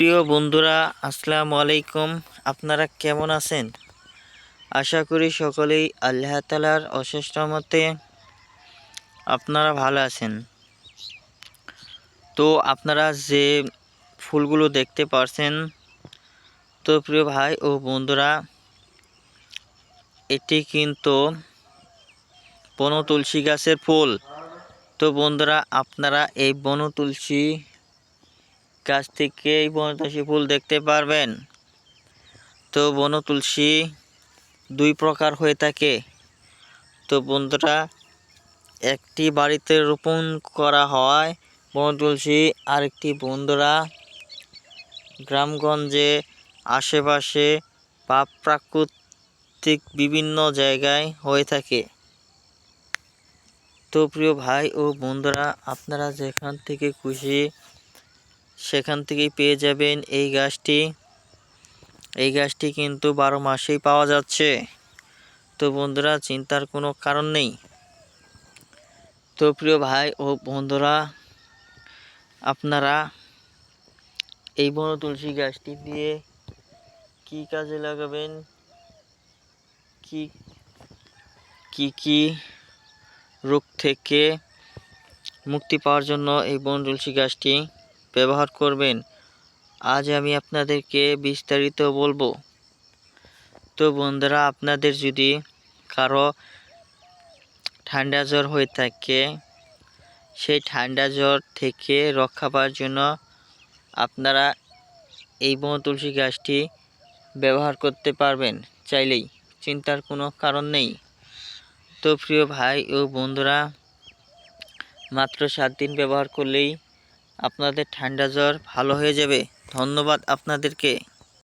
প্রিয় বন্ধুরা, আসসালামু আলাইকুম। আপনারা কেমন আছেন? আশা করি সকলেই আল্লাহ তালার অশেষ রহমতে আপনারা ভালো আছেন। তো আপনারা যে ফুলগুলো দেখতে পারছেন, তো প্রিয় ভাই ও বন্ধুরা, এটি কিন্তু বন তুলসী গাছের ফুল। তো বন্ধুরা, আপনারা এই বন তুলসী গাছ থেকে এই বন তুলসী ফুল দেখতে পারবেন। তো বন তুলসী দুই প্রকার হয়ে থাকে। তো বন্ধুরা, একটি বাড়িতে রোপণ করা হয় বন তুলসী, আরেকটি বন্ধুরা গ্রামগঞ্জে আশেপাশে বা প্রাকৃতিক বিভিন্ন জায়গায় হয়ে থাকে। তো প্রিয় ভাই ও বন্ধুরা, আপনারা যেখান থেকে খুশি সেখান থেকেই পেয়ে যাবেন এই গাছটি। এই গাছটি কিন্তু বারো মাসেই পাওয়া যাচ্ছে। তো বন্ধুরা, চিন্তার কোনো কারণ নেই। তো প্রিয় ভাই ও বন্ধুরা, আপনারা এই বন তুলসী গাছটি দিয়ে কি কাজে লাগাবেন? কি কি কি রোগ থেকে মুক্তি পাওয়ার জন্য এই বন তুলসী গাছটি ব্যবহার করবেন। আজ আমি আপনাদেরকে বিস্তারিত বলব। তো বন্ধুরা, আপনাদের যদি কারও ঠান্ডা জ্বর হয়ে থাকে, সেই ঠান্ডা জ্বর থেকে রক্ষা পাওয়ার জন্য আপনারা এই বন তুলসী গাছটি ব্যবহার করতে পারবেন চাইলেই, চিন্তার কোনো কারণ নেই। তো প্রিয় ভাই ও বন্ধুরা, মাত্র সাত দিন ব্যবহার করলেই আপনাদের ঠান্ডা জ্বর ভালো হয়ে যাবে। ধন্যবাদ আপনাদেরকে।